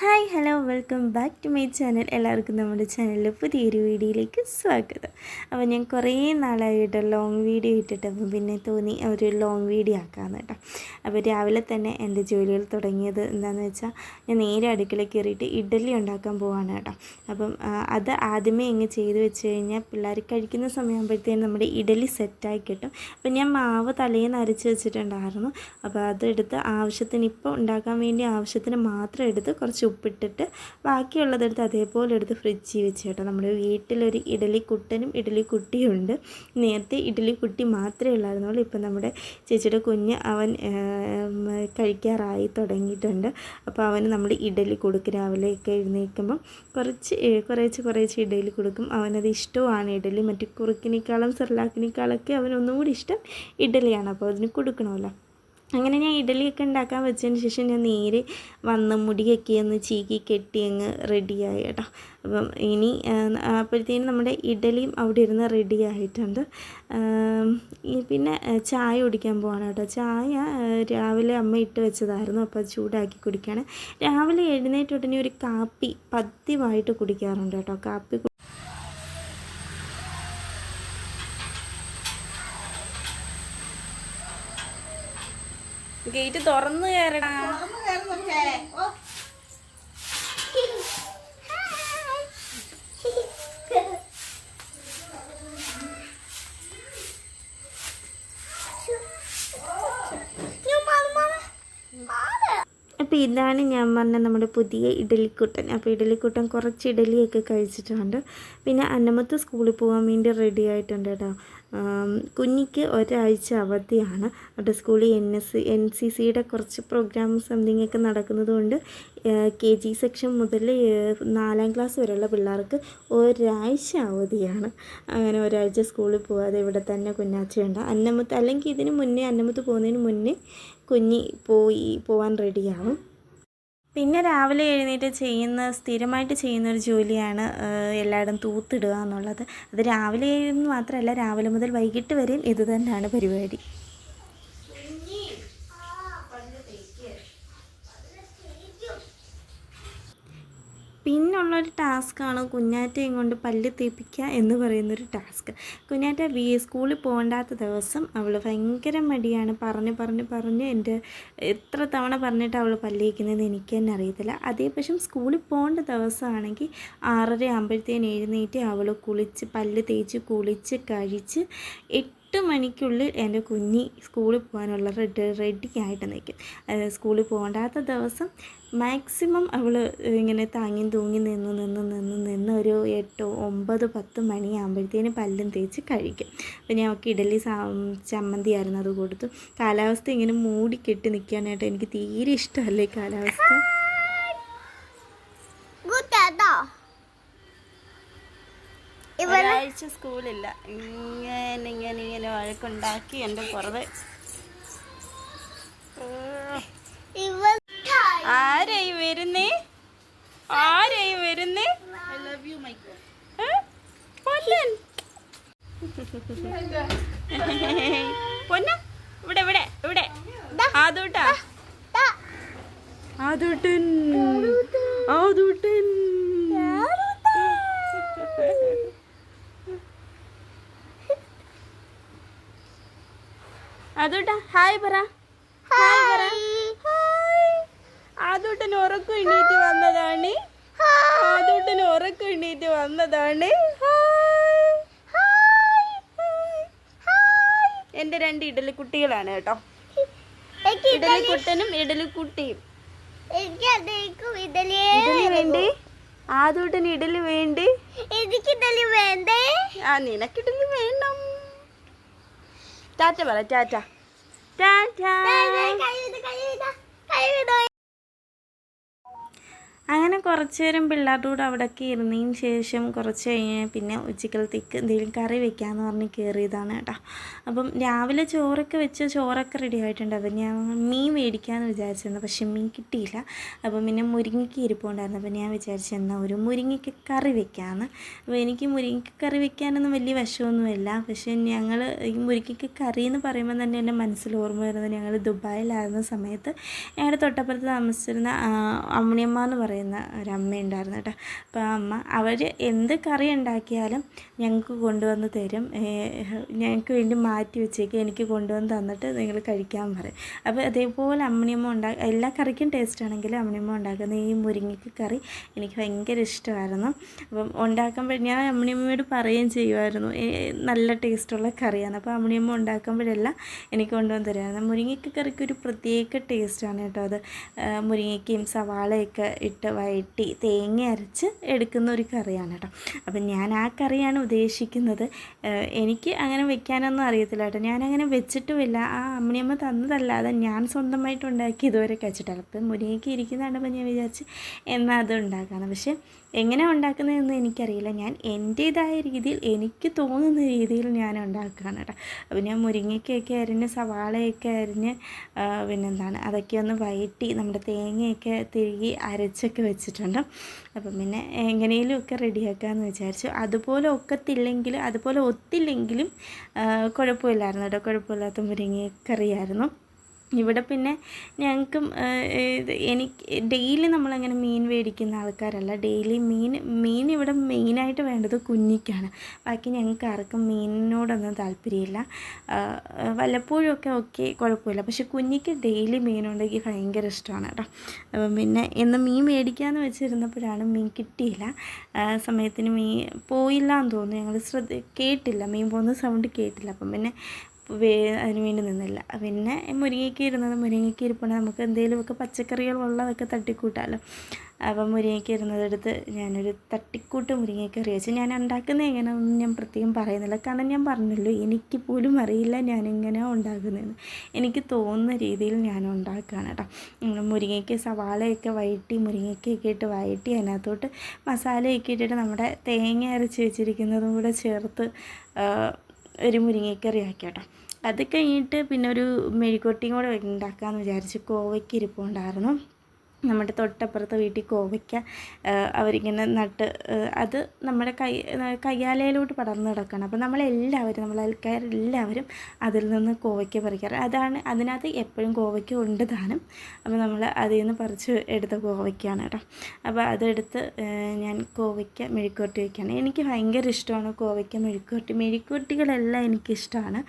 Hi hello welcome back to my channel. എല്ലാവർക്കും നമ്മുടെ ചാനലിൽ പുതിയൊരു വീഡിയോയിലേക്ക് സ്വാഗതം. അപ്പോൾ ഞാൻ കുറേ നാളായിട്ട് ലോങ് വീഡിയോ ഇട്ടിട്ട് അപ്പം പിന്നെ തോന്നി ഒരു ലോങ് വീഡിയോ ആക്കാമെന്ന് കേട്ടോ. അപ്പോൾ രാവിലെ തന്നെ എന്റെ ജോലികൾ തുടങ്ങിയത് എന്താണെന്ന് വെച്ചാൽ ഞാൻ നേരെ അടുക്കള കയറിയിട്ട് ഇഡ്ഡലി ഉണ്ടാക്കാൻ പോവാണ് കേട്ടോ. അപ്പം അത് ആദ്യമേ ഇങ്ങ് ചെയ്ത് വെച്ച് കഴിഞ്ഞാൽ പിള്ളേർ കഴിക്കുന്ന സമയമാകുമ്പോഴത്തേനും നമ്മുടെ ഇഡലി സെറ്റായി കിട്ടും. അപ്പം ഞാൻ മാവ് തലേന്ന് അരച്ച് വെച്ചിട്ടുണ്ടായിരുന്നു. അപ്പോൾ അതെടുത്ത് ആവശ്യത്തിന് ഇപ്പോൾ ഉണ്ടാക്കാൻ വേണ്ടി ആവശ്യത്തിന് മാത്രം എടുത്ത് കുറച്ച് ഉപ്പിട്ടിട്ട് ബാക്കിയുള്ളതെടുത്ത് അതേപോലെ എടുത്ത് ഫ്രിഡ്ജിൽ വെച്ച് കേട്ടോ. നമ്മുടെ വീട്ടിലൊരു ഇഡലി കുട്ടനും ഇഡലി കുട്ടിയും ഉണ്ട് നേരത്തെ ഇഡലി കുട്ടി മാത്രമേ ഉള്ളായിരുന്നുള്ളൂ. ഇപ്പം നമ്മുടെ ചേച്ചിയുടെ കുഞ്ഞ് അവൻ കഴിക്കാറായി തുടങ്ങിയിട്ടുണ്ട്. അപ്പോൾ അവന് നമ്മൾ ഇഡലി കൊടുക്കും. രാവിലെയൊക്കെ എഴുന്നേൽക്കുമ്പം കുറച്ച് കുറേച്ച് കുറേശ്ശെ ഇഡലി കൊടുക്കും. അവനത് ഇഷ്ടമാണ് ഇഡലി. മറ്റു കുറുക്കിനേക്കാളും സെർലാക്കിനേക്കാളൊക്കെ അവനൊന്നുകൂടി ഇഷ്ടം ഇഡലിയാണ്. അപ്പോൾ അതിന് കൊടുക്കണമല്ലോ. അങ്ങനെ ഞാൻ ഇഡലിയൊക്കെ ഉണ്ടാക്കാൻ വെച്ചതിന് ശേഷം ഞാൻ നേരെ വന്ന് മുടിയൊക്കെ ഒന്ന് ചീകി കെട്ടി അങ്ങ് റെഡിയായി കേട്ടോ. അപ്പം ഇനി അപ്പോഴത്തേനും നമ്മുടെ ഇഡലിയും അവിടെ ഇരുന്ന് റെഡി ആയിട്ടുണ്ട് പിന്നെ ചായ കുടിക്കാൻ പോവാണ് കേട്ടോ. ചായ രാവിലെ അമ്മ ഇട്ട് വെച്ചതായിരുന്നു അപ്പോൾ ചൂടാക്കി കുടിക്കുകയാണ് രാവിലെ എഴുന്നേറ്റ് ഉടനെ ഒരു കാപ്പി പതിവായിട്ട് കുടിക്കാറുണ്ട് കേട്ടോ. കാപ്പി ഗേറ്റ് തുറന്ന് കയറടാ. അപ്പോൾ ഇതാണ് ഞാൻ പറഞ്ഞ നമ്മുടെ പുതിയ ഇഡലിക്കൂട്ടൻ. അപ്പോൾ ഇഡലിക്കൂട്ടൻ കുറച്ച് ഇഡലിയൊക്കെ കഴിച്ചിട്ടുണ്ട്. പിന്നെ അന്നമത്ത് സ്കൂളിൽ പോകാൻ വേണ്ടി റെഡി ആയിട്ടുണ്ട് കേട്ടോ. കുഞ്ഞിക്ക് ഒരാഴ്ച അവധിയാണ്. അവിടെ സ്കൂളിൽ എൻ എസ് എൻ സി സിയുടെ കുറച്ച് പ്രോഗ്രാം സംതിങ് ഒക്കെ നടക്കുന്നത് കൊണ്ട് കെ ജി സെക്ഷൻ മുതൽ നാലാം ക്ലാസ് വരെയുള്ള പിള്ളേർക്ക് ഒരാഴ്ച അവധിയാണ്. അങ്ങനെ ഒരാഴ്ച സ്കൂളിൽ പോകാതെ ഇവിടെ തന്നെ കുഞ്ഞാച്ചയുണ്ട് അന്നമത്ത് അല്ലെങ്കിൽ ഇതിന് മുന്നേ അന്നമത്ത് പോകുന്നതിന് മുന്നേ കുഞ്ഞി പോയി പോകാൻ റെഡിയാവും പിന്നെ രാവിലെ എഴുന്നേറ്റ് ചെയ്യുന്ന സ്ഥിരമായിട്ട് ചെയ്യുന്ന ഒരു ജോലിയാണ് എല്ലായിടം തൂത്തിടുക എന്നുള്ളത്. അത് രാവിലെ എന്ന് മാത്രമല്ല രാവിലെ മുതൽ വൈകിട്ട് വരെയും ഇത് തന്നെയാണ് പരിപാടി. പിന്നുള്ളൊരു ടാസ്ക്കാണ് കുഞ്ഞാറ്റയും കൊണ്ട് പല്ല് തേപ്പിക്കുക എന്ന് പറയുന്നൊരു ടാസ്ക്. കുഞ്ഞാറ്റ വി സ്കൂളിൽ പോകണ്ടാത്ത ദിവസം അവൾ ഭയങ്കര മടിയാണ്. പറഞ്ഞ് പറഞ്ഞ് പറഞ്ഞ് എന്റെ എത്ര തവണ പറഞ്ഞിട്ട് അവൾ പല്ല് തേക്കുന്നതെന്ന് എനിക്ക് തന്നെ അറിയത്തില്ല. അതേ പക്ഷം സ്കൂളിൽ പോകേണ്ട ദിവസമാണെങ്കിൽ ആറര ആകുമ്പോഴത്തേന് എഴുന്നേറ്റ് അവൾ കുളിച്ച് പല്ല് തേച്ച് കുളിച്ച് കഴിച്ച് എട്ട് മണിക്കുള്ളിൽ എന്റെ കുഞ്ഞി സ്കൂളിൽ പോകാനുള്ള റെഡി റെഡി ആയിട്ട് നിൽക്കും സ്കൂളിൽ പോകണ്ടാത്ത ദിവസം മാക്സിമം അവൾ ഇങ്ങനെ താങ്ങി തൂങ്ങി നിന്ന് നിന്ന് നിന്ന് നിന്ന് ഒരു എട്ടോ ഒമ്പത് പത്ത് മണിയാകുമ്പോഴത്തേന് പല്ലും തേച്ച് കഴിക്കും. അപ്പം ഞാൻ അവൾക്ക് ഇഡലി സാ ചമ്മന്തി ആയിരുന്നു അത് കൊടുത്തു. കാലാവസ്ഥ ഇങ്ങനെ മൂടിക്കെട്ടി നിൽക്കാനായിട്ട് എനിക്ക് തീരെ ഇഷ്ടമല്ല ഈ കാലാവസ്ഥ. ഒരാഴ്ച സ്കൂളില്ല. ഇങ്ങനെ ഇങ്ങനെ ഇങ്ങനെ വഴക്കുണ്ടാക്കി എന്റെ പുറകെ. ആരായി പൊന്ന ഇവിടെ ഇവിടെ ഇവിടെ. ആദൂട്ടാ. ആദൂട്ടൻ. ആദൂട്ടൻ. ആദൂട്ടാ ഹായ് പറ. ഹായ് പറ. ആദൂട്ടൻ ഉറക്കം എണീറ്റ് വന്നതാണ്. ആദൂട്ടൻ ഉറക്കം എണീറ്റ് വന്നതാണ്. എന്റെ രണ്ട് ഇഡലി കുട്ടികളാണ് കേട്ടോ ഇഡലിക്കുട്ടനും ഇഡലിക്കുട്ടിയും. ഇഡലി വേണ്ടേ? ആദ്യം ഇഡലി വേണ്ടേ? എനിക്ക് ഇഡലി വേണ്ടേ? ആ നിനക്ക് ഇഡലി വേണം. ടാറ്റ പറ ടാറ്റ. ടാറ്റ. കുറച്ച് നേരം പിള്ളേരുടെ കൂടെ അവിടെയൊക്കെ ഇരുന്നതിന് ശേഷം കുറച്ച് കഴിഞ്ഞ് പിന്നെ ഉച്ചക്കലത്തേക്ക് എന്തെങ്കിലും കറി വെക്കാമെന്ന് പറഞ്ഞ് കയറിയതാണ് കേട്ടോ. അപ്പം രാവിലെ ചോറൊക്കെ വെച്ച് ചോറൊക്കെ റെഡി ആയിട്ടുണ്ട്. അപ്പം ഞാൻ മീൻ മേടിക്കാമെന്ന് വിചാരിച്ചിരുന്നു. പക്ഷെ മീൻ കിട്ടിയില്ല. അപ്പം പിന്നെ മുരിങ്ങയ്ക്ക് ഇരിപ്പുണ്ടായിരുന്നു. അപ്പം ഞാൻ വിചാരിച്ചിരുന്ന ഒരു മുരിങ്ങയ്ക്ക് കറി വെക്കാമെന്ന് അപ്പോൾ എനിക്ക് മുരിങ്ങയ്ക്ക് കറി വെക്കാനൊന്നും വലിയ വശമൊന്നുമില്ല പക്ഷേ ഞങ്ങൾ ഈ മുരിങ്ങയ്ക്ക് കറി എന്ന് പറയുമ്പോൾ തന്നെ എന്റെ മനസ്സിൽ ഓർമ്മ വരുന്നത് ഞങ്ങൾ ദുബായിലായിരുന്ന സമയത്ത് ഞങ്ങളുടെ തൊട്ടപ്പുറത്ത് താമസിച്ചിരുന്ന അമ്മിണിയമ്മ എന്ന് പറയുന്ന ഒരു അമ്മയുണ്ടായിരുന്നു കേട്ടോ. അപ്പോൾ അമ്മ അവർ എന്ത് കറി ഉണ്ടാക്കിയാലും ഞങ്ങൾക്ക് കൊണ്ടുവന്ന് തരും. ഞങ്ങൾക്ക് വേണ്ടി മാറ്റി വെച്ചേക്ക് എനിക്ക് കൊണ്ടുവന്ന് തന്നിട്ട് നിങ്ങൾ കഴിക്കാൻ പറയും. അപ്പോൾ അതേപോലെ അമ്മണിയമ്മ ഉണ്ടാ എല്ലാ കറിക്കും ടേസ്റ്റ് ആണെങ്കിലും അമ്മണിയമ്മ ഉണ്ടാക്കുന്ന ഈ മുരിങ്ങയ്ക്ക് കറി എനിക്ക് ഭയങ്കര ഇഷ്ടമായിരുന്നു. അപ്പം ഉണ്ടാക്കുമ്പോൾ ഞാൻ അമ്മണിയമ്മയോട് പറയുകയും ചെയ്യുമായിരുന്നു. "ഏ, നല്ല ടേസ്റ്റുള്ള കറിയാണ്. അപ്പോൾ അമ്മണിയമ്മ ഉണ്ടാക്കുമ്പോഴെല്ലാം എനിക്ക് കൊണ്ടുവന്ന് തരുമായിരുന്നു. മുരിങ്ങയ്ക്ക് കറിക്ക് ഒരു പ്രത്യേക ടേസ്റ്റാണ് കേട്ടോ അത്. മുരിങ്ങയ്ക്കും സവാളയൊക്കെ ഇട്ട് വഴറ്റി തേങ്ങ അരച്ച് എടുക്കുന്ന ഒരു കറിയാണ് കേട്ടോ. അപ്പം ഞാൻ ആ കറിയാണ് ഉദ്ദേശിക്കുന്നത്. എനിക്ക് അങ്ങനെ വെക്കാനൊന്നും അറിയത്തില്ല കേട്ടോ. ഞാനങ്ങനെ വെച്ചിട്ടുമില്ല. ആ അമ്മിണിയമ്മ തന്നതല്ലാതെ ഞാൻ സ്വന്തമായിട്ട് ഉണ്ടാക്കി ഇതുവരെ കഴിച്ചിട്ടില്ല. അപ്പം മുരിങ്ങയ്ക്ക് ഇരിക്കുന്ന കണ്ടപ്പോൾ ഞാൻ വിചാരിച്ച് എന്നാൽ അത് ഉണ്ടാക്കാമെന്ന് പക്ഷേ എങ്ങനെ ഉണ്ടാക്കുന്നതെന്ന് എനിക്കറിയില്ല. ഞാൻ എന്റേതായ രീതിയിൽ എനിക്ക് തോന്നുന്ന രീതിയിൽ ഞാൻ ഉണ്ടാക്കുകയാണ് കേട്ടോ. അപ്പോൾ ഞാൻ മുരിങ്ങയ്ക്കൊക്കെ അരിഞ്ഞ് സവാളയൊക്കെ അരിഞ്ഞ് പിന്നെന്താണ് അതൊക്കെ ഒന്ന് വയറ്റി നമ്മുടെ തേങ്ങയൊക്കെ തിരികെ അരച്ചൊക്കെ വെച്ചിട്ടുണ്ട്. അപ്പം പിന്നെ എങ്ങനെയും ഒക്കെ റെഡിയാക്കാമെന്ന് വിചാരിച്ചു. അതുപോലെ ഒക്കത്തില്ലെങ്കിൽ അതുപോലെ ഒത്തില്ലെങ്കിലും കുഴപ്പമില്ലായിരുന്നു കേട്ടോ. കുഴപ്പമില്ലാത്ത മുരിങ്ങക്കറിയായിരുന്നു. ഇവിടെ പിന്നെ ഞങ്ങൾക്കും എനിക്ക് ഡെയിലി നമ്മളങ്ങനെ മീൻ മേടിക്കുന്ന ആൾക്കാരല്ല. ഡെയിലി മീൻ മീൻ ഇവിടെ മെയിനായിട്ട് വേണ്ടത് കുഞ്ഞിക്കാണ്. ബാക്കി ഞങ്ങൾക്ക് ആർക്കും മീനിനോടൊന്നും താല്പര്യമില്ല. വല്ലപ്പോഴുമൊക്കെ ഓക്കെ കുഴപ്പമില്ല. പക്ഷെ കുഞ്ഞിക്ക് ഡെയിലി മീനുണ്ടെങ്കിൽ ഭയങ്കര ഇഷ്ടമാണ് കേട്ടോ. അപ്പം പിന്നെ ഇന്ന് മീൻ മേടിക്കാമെന്ന് വെച്ചിരുന്നപ്പോഴാണ് മീൻ കിട്ടിയില്ല. സമയത്തിന് മീൻ പോയില്ല എന്ന് തോന്നുന്നു. ഞങ്ങൾ ശ്രദ്ധ കേട്ടില്ല. മീൻ പോകുന്ന സൗണ്ട് കേട്ടില്ല. അപ്പം പിന്നെ വേ അതിന് വേണ്ടി നിന്നില്ല. പിന്നെ മുരിങ്ങയ്ക്ക് ഇരുന്നത് മുരിങ്ങയ്ക്ക് ഇരിപ്പണ നമുക്ക് എന്തെങ്കിലുമൊക്കെ പച്ചക്കറികൾ ഉള്ളതൊക്കെ തട്ടിക്കൂട്ടാമല്ലോ അപ്പം മുരിങ്ങയ്ക്ക് ഇരുന്നതെടുത്ത് ഞാനൊരു തട്ടിക്കൂട്ട് മുരിങ്ങയ്ക്കറി വെച്ച് ഞാൻ ഉണ്ടാക്കുന്നത് എങ്ങനെയൊന്നും ഞാൻ പ്രത്യേകം പറയുന്നില്ല. കാരണം ഞാൻ പറഞ്ഞല്ലോ എനിക്ക് പോലും അറിയില്ല ഞാൻ എങ്ങനെയാണ് ഉണ്ടാക്കുന്നതെന്ന്. എനിക്ക് തോന്നുന്ന രീതിയിൽ ഞാൻ ഉണ്ടാക്കുകയാണ് കേട്ടോ. മുരിങ്ങയ്ക്ക് സവാളയൊക്കെ വഴറ്റി മുരിങ്ങയ്ക്കൊക്കെ ഇട്ട് വഴറ്റി അതിനകത്തോട്ട് മസാലയൊക്കെ ഇട്ടിട്ട് നമ്മുടെ തേങ്ങ അരച്ച് വെച്ചിരിക്കുന്നതും കൂടെ ചേർത്ത് ഒരു മുരിങ്ങക്കറി ആക്കി കേട്ടോ അത് കഴിഞ്ഞിട്ട് പിന്നെ ഒരു മെഴുകുവരട്ടിയും കൂടെ ഉണ്ടാക്കാമെന്ന് വിചാരിച്ച് കോവയ്ക്ക് ഇരിപ്പുണ്ടായിരുന്നു. നമ്മുടെ തൊട്ടപ്പുറത്തെ വീട്ടിൽ കോവയ്ക്ക അവരിങ്ങനെ നട്ട് അത് നമ്മുടെ കൈ കയ്യാലയിലോട്ട് പടർന്നു കിടക്കണം അപ്പോൾ നമ്മളെല്ലാവരും നമ്മൾ ആൾക്കാരെല്ലാവരും അതിൽ നിന്ന് കോവയ്ക്ക പറിക്കാറ്. അതാണ് അതിനകത്ത് എപ്പോഴും കോവയ്ക്ക ഉണ്ട് താനും. അപ്പോൾ നമ്മൾ അതിൽ നിന്ന് പറിച്ച് എടുത്ത കോവയ്ക്കാണ് കേട്ടോ. അപ്പോൾ അതെടുത്ത് ഞാൻ കോവയ്ക്ക മെഴുക്കുവരട്ടി വയ്ക്കുകയാണ്. എനിക്ക് ഭയങ്കര ഇഷ്ടമാണ് കോവയ്ക്ക മെഴുക്കുവരട്ടി. മെഴുക്കുവരട്ടികളെല്ലാം എനിക്കിഷ്ടമാണ്.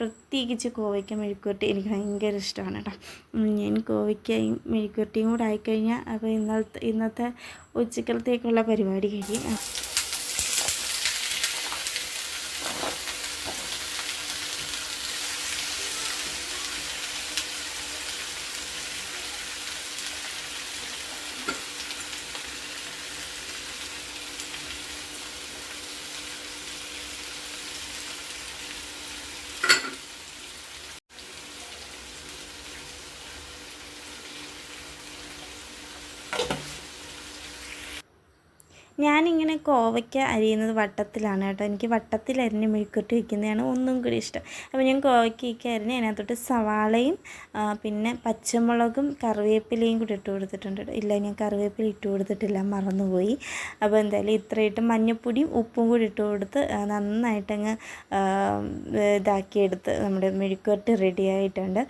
പ്രത്യേകിച്ച് കോവയ്ക്ക മെഴുക്കുവരട്ടി എനിക്ക് ഭയങ്കര ഇഷ്ടമാണ് കേട്ടോ. ഞാൻ കോവയ്ക്കയും മെഴുക്കുവരട്ടിയും കൂടെ ആയിക്കഴിഞ്ഞാൽ അപ്പോൾ ഇന്നത്തെ ഇന്നത്തെ ഉച്ചക്കലത്തേക്കുള്ള പരിപാടി കഴിയും. ഞാനിങ്ങനെ കോവയ്ക്ക അരിയുന്നത് വട്ടത്തിലാണ് കേട്ടോ. എനിക്ക് വട്ടത്തിൽ അരിഞ്ഞ് മെഴുക്കുവരട്ടി വയ്ക്കുന്നതാണ് ഒന്നും കൂടി ഇഷ്ടം. അപ്പോൾ ഞാൻ കോവയ്ക്കൊക്കെ അരിഞ്ഞ് അതിനകത്തോട്ട് സവാളയും പിന്നെ പച്ചമുളകും കറിവേപ്പിലയും കൂടി ഇട്ട് കൊടുത്തിട്ടുണ്ട് കേട്ടോ. ഇല്ല ഞാൻ കറിവേപ്പില ഇട്ട് കൊടുത്തിട്ടില്ല മറന്നുപോയി. അപ്പോൾ എന്തായാലും ഇത്രയിട്ട് മഞ്ഞപ്പൊടിയും ഉപ്പും കൂടി ഇട്ട് കൊടുത്ത് നന്നായിട്ടങ്ങ് ഇതാക്കിയെടുത്ത് നമ്മുടെ മെഴുക്കുവരട്ടി റെഡി ആയിട്ടുണ്ട്.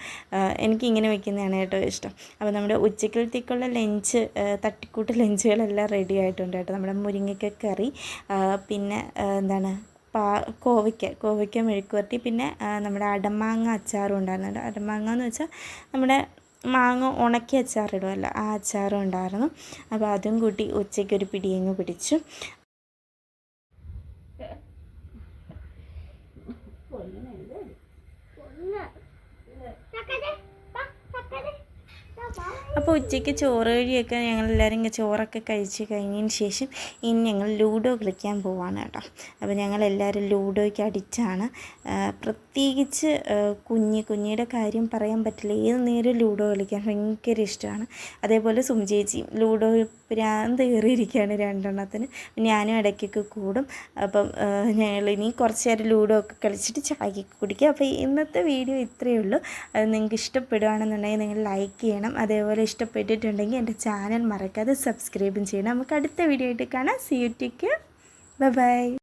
എനിക്കിങ്ങനെ വയ്ക്കുന്നതാണ് കേട്ടോ ഇഷ്ടം. അപ്പോൾ നമ്മുടെ ഉച്ചക്കലത്തേക്കുള്ള ലഞ്ച് തട്ടിക്കൂട്ട് ലഞ്ചുകളെല്ലാം റെഡി ആയിട്ടുണ്ട് കേട്ടോ. നമ്മുടെ മുരിങ്ങയ്ക്ക കറി പിന്നെ എന്താണ് പാ കോവയ്ക്ക കോവയ്ക്ക മെഴുക്കുവരട്ടി പിന്നെ നമ്മുടെ അടമാങ്ങ അച്ചാറും ഉണ്ടായിരുന്നു അടമാങ്ങ എന്ന് വെച്ചാൽ നമ്മുടെ മാങ്ങ ഉണക്കി അച്ചാറിടുമല്ലോ ആ അച്ചാറും ഉണ്ടായിരുന്നു. അപ്പോൾ അതും കൂട്ടി ഉച്ചയ്ക്ക് ഒരു പിടിയങ്ങ് പിടിച്ചു. അപ്പോൾ ഉച്ചയ്ക്ക് ചോറ് കഴിയൊക്കെ ഞങ്ങളെല്ലാവരും ഇങ്ങനെ ചോറൊക്കെ കഴിച്ച് കഴിഞ്ഞതിന് ശേഷം ഇനി ഞങ്ങൾ ലൂഡോ കളിക്കാൻ പോവാണ് കേട്ടോ. അപ്പോൾ ഞങ്ങളെല്ലാവരും ലൂഡോയ്ക്ക് അടിച്ചാണ്. പ്രത്യേകിച്ച് കുഞ്ഞ് കുഞ്ഞിയുടെ കാര്യം പറയാൻ പറ്റില്ല. ഏത് നേരം ലൂഡോ കളിക്കാൻ ഭയങ്കര ഇഷ്ടമാണ്. അതേപോലെ സും ചേച്ചിയും ലൂഡോ ഭ്രാന്ത് കയറിയിരിക്കുകയാണ് രണ്ടെണ്ണത്തിന്. ഞാനും ഇടയ്ക്കൊക്കെ കൂടും. അപ്പം ഞങ്ങൾ ഇനി കുറച്ച് നേരം ലൂഡോ ഒക്കെ കളിച്ചിട്ട് ചായക്ക് കുടിക്കുക. അപ്പോൾ ഇന്നത്തെ വീഡിയോ ഇത്രയേ ഉള്ളൂ. നിങ്ങൾക്ക് ഇഷ്ടപ്പെടുകയാണെന്നുണ്ടെങ്കിൽ നിങ്ങൾ ലൈക്ക് ചെയ്യണം. അതേപോലെ ഇഷ്ടപ്പെട്ടിട്ടുണ്ടെങ്കിൽ എന്റെ ചാനൽ മറക്കാതെ സബ്സ്ക്രൈബും ചെയ്യണം. നമുക്ക് അടുത്ത വീഡിയോ ആയിട്ട് കാണാം. C U tick by